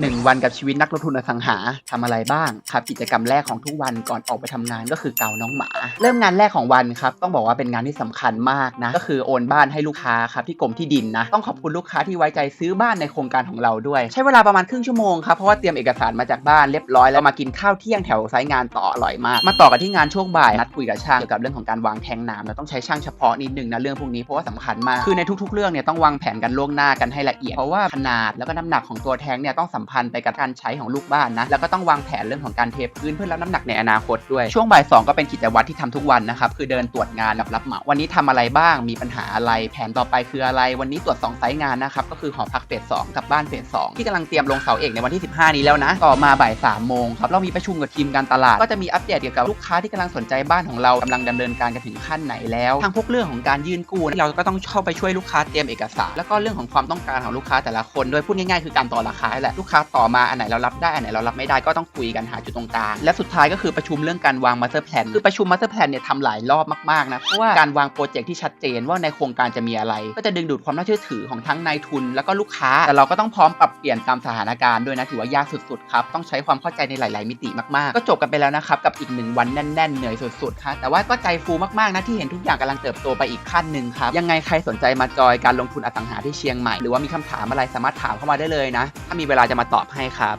1วันกับชีวิตนักลงทุนอสังหาทำอะไรบ้างครับกิจกรรมแรกของทุกวันก่อนออกไปทำงานก็คือเกาน้องหมา เริ่มงานแรกของวันครับต้องบอกว่าเป็นงานที่สำคัญมากนะก็คือโอนบ้านให้ลูกค้าครับที่กรมที่ดินนะต้องขอบคุณลูกค้าที่ไว้ใจซื้อบ้านในโครงการของเราด้วย ใช้เวลาประมาณครึ่งชั่วโมงครับเพราะว่าเตรียมเอกสารมาจากบ้านเรียบร้อยแล้วมากินข้าวเที่ยงแถวไซต์งานต่ออร่อยมาก มาต่อกันที่งานช่วงบ่ายนัดคุยกับช่างเกี่ยวกับเรื่องของการวางแทงน้ำเราต้องใช้ช่างเฉพาะนิดหนึ่งนะเรื่องพวกนี้เพราะว่าสำคัญมากคือในทุก ๆ เรื่องเนี่ยต้องวางแผนกันล่วงหน้ากันให้ละเอียดเพราะว่าขนาดแล้วก็น้ำหนักของตัวแทงเนี่ยต้องสมพันธ์ไปกับการใช้ของลูกบ้านนะ แล้วก็ต้องวางแผนเรื่องของการเทพื้นเพื่อรับน้ำหนักในอนาคตด้วย ช่วงบ่ายสองก็เป็นกิจวัตรที่ทำทุกวันนะครับ คือเดินตรวจงานรับรับเหมา วันนี้ทำอะไรบ้าง มีปัญหาอะไร แผนต่อไปคืออะไร วันนี้ตรวจสองไซต์งานนะครับ ก็คือหอพักเฟสสองกับบ้านเฟสสองที่กำลังเตรียมลงเสาเอกในวันที่ 15 นี้แล้วนะ ต่อมาบ่ายสามโมงครับ เรามีประชุมกับทีมการตลาด ก็จะมีอัปเดตเกี่ยวกับลูกค้าที่กำลังสนใจบ้านของเรากำลังดำเนินการกันถึงขั้นไหนแล้ว ทางพวกเรื่องของการยื่นกู้เราก็ต้องเข้าไปช่วยลูกค้าเตรียมเอกสาร แล้วก็เรื่องของความต้องการของลูกค้าแต่ละคนด้วยพูดง่ายๆคือการต่อราคาแหละลูกค้าต่อมาอันไหนเรารับได้อันไหนเรารับไม่ได้ก็ต้องคุยกันหาจุดตรงกลางและสุดท้ายก็คือประชุมเรื่องการวางมาสเตอร์แพลนคือประชุมมาสเตอร์แพลนเนี่ยทำหลายรอบมากๆนะเพราะว่าการวางโปรเจกต์ที่ชัดเจนว่าในโครงการจะมีอะไร ก็จะดึงดูดความน่าเชื่อถือของทั้งนายทุน แล้วก็ลูกค้า แต่เราก็ต้องพร้อมปรับเปลี่ยนตามสถานการณ์ด้วยนะถือว่ายากสุดๆครับต้องใช้ความเข้าใจในหลาย ๆ มิติมากๆ ก็จบกันไปแล้วนะครับกับอีกหนึ่งวันแน่น ๆ เหนื่อยสุดๆครับแต่ว่าก็ใจฟูมากๆนะที่เห็นทุกอย่างกำลังเติบโตไปอีกขั้นหนึ่งครับยังไงใครสนใจมาจอยการลงทุนอสังหาที่เชียงใหม่หรือว่ามีคำถามอะไรสามารถถามเข้ามาได้เลยนะ ถ้ามีเวลาจะมาตอบให้ครับ